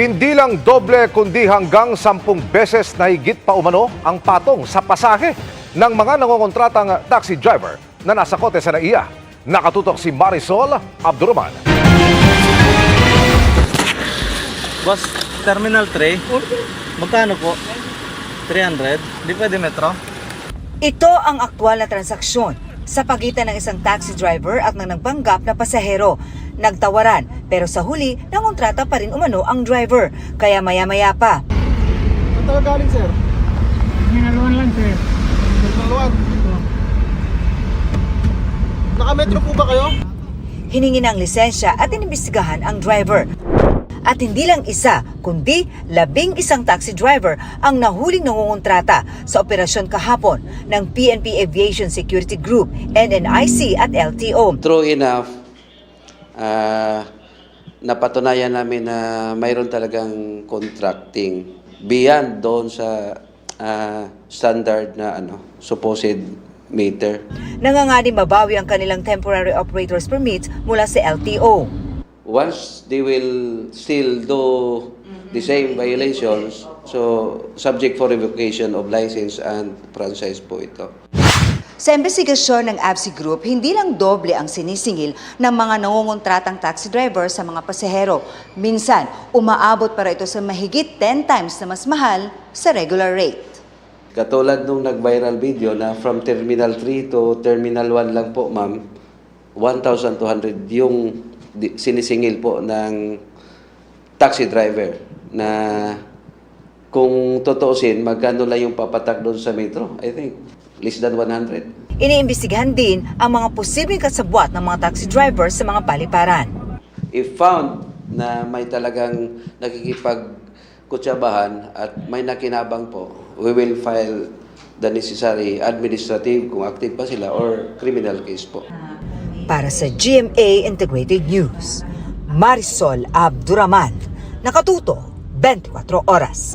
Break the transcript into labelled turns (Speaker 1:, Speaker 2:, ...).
Speaker 1: Hindi lang doble kundi hanggang sampung beses na higit pa umano ang patong sa pasahe ng mga nangongontratang taxi driver na nasa kote sa NAIA. Nakatutok si Marisol Abdurrahman.
Speaker 2: Boss, Terminal 3, magkano po? 300? Di pwede metro?
Speaker 3: Ito ang aktwal na transaksyon sa pagitan ng isang taxi driver at ng nagpanggap na pasahero. Nagtawaran pero sa huli nangontrata pa rin umano ang driver kaya maya-maya pa.
Speaker 4: Saan talaga galing, sir?
Speaker 5: Ginaluan lang sir.
Speaker 4: Naglaluan. Naka-metro po ba kayo?
Speaker 3: Hiningi ng lisensya at inimbestigahan ang driver. At hindi lang isa, kundi labing isang taxi driver ang nahuling nangungontrata sa operasyon kahapon ng PNP Aviation Security Group, NNIC at LTO.
Speaker 6: True enough, ah, napatunayan namin na mayroon talagang contracting beyond doon sa ah, standard na ano, supposed meter.
Speaker 3: Nanganganing mabawi ang kanilang temporary operator's permit mula sa LTO.
Speaker 6: Once they will still do the same violations, so subject for revocation of license and franchise po ito.
Speaker 3: Sa investigasyon ng ABSI Group, hindi lang doble ang sinisingil ng mga nangungontratang taxi driver sa mga pasahero. Minsan, umaabot para ito sa mahigit 10 times na mas mahal sa regular rate.
Speaker 6: Katulad nung nag-viral video na from Terminal 3 to Terminal 1 lang po, ma'am, 1,200 yung sinisingil po ng taxi driver na kung totoosin, magkano lang yung papatak doon sa metro? I think, less than 100.
Speaker 3: Iniimbestigahan din ang mga posibleng kasabwat ng mga taxi driver sa mga paliparan.
Speaker 6: If found na may talagang nakikipagkutsabahan at may nakinabang po, we will file the necessary administrative kung active pa sila or criminal case po.
Speaker 3: Para sa GMA Integrated News, Marisol Abduraman, nakatuto 24 oras.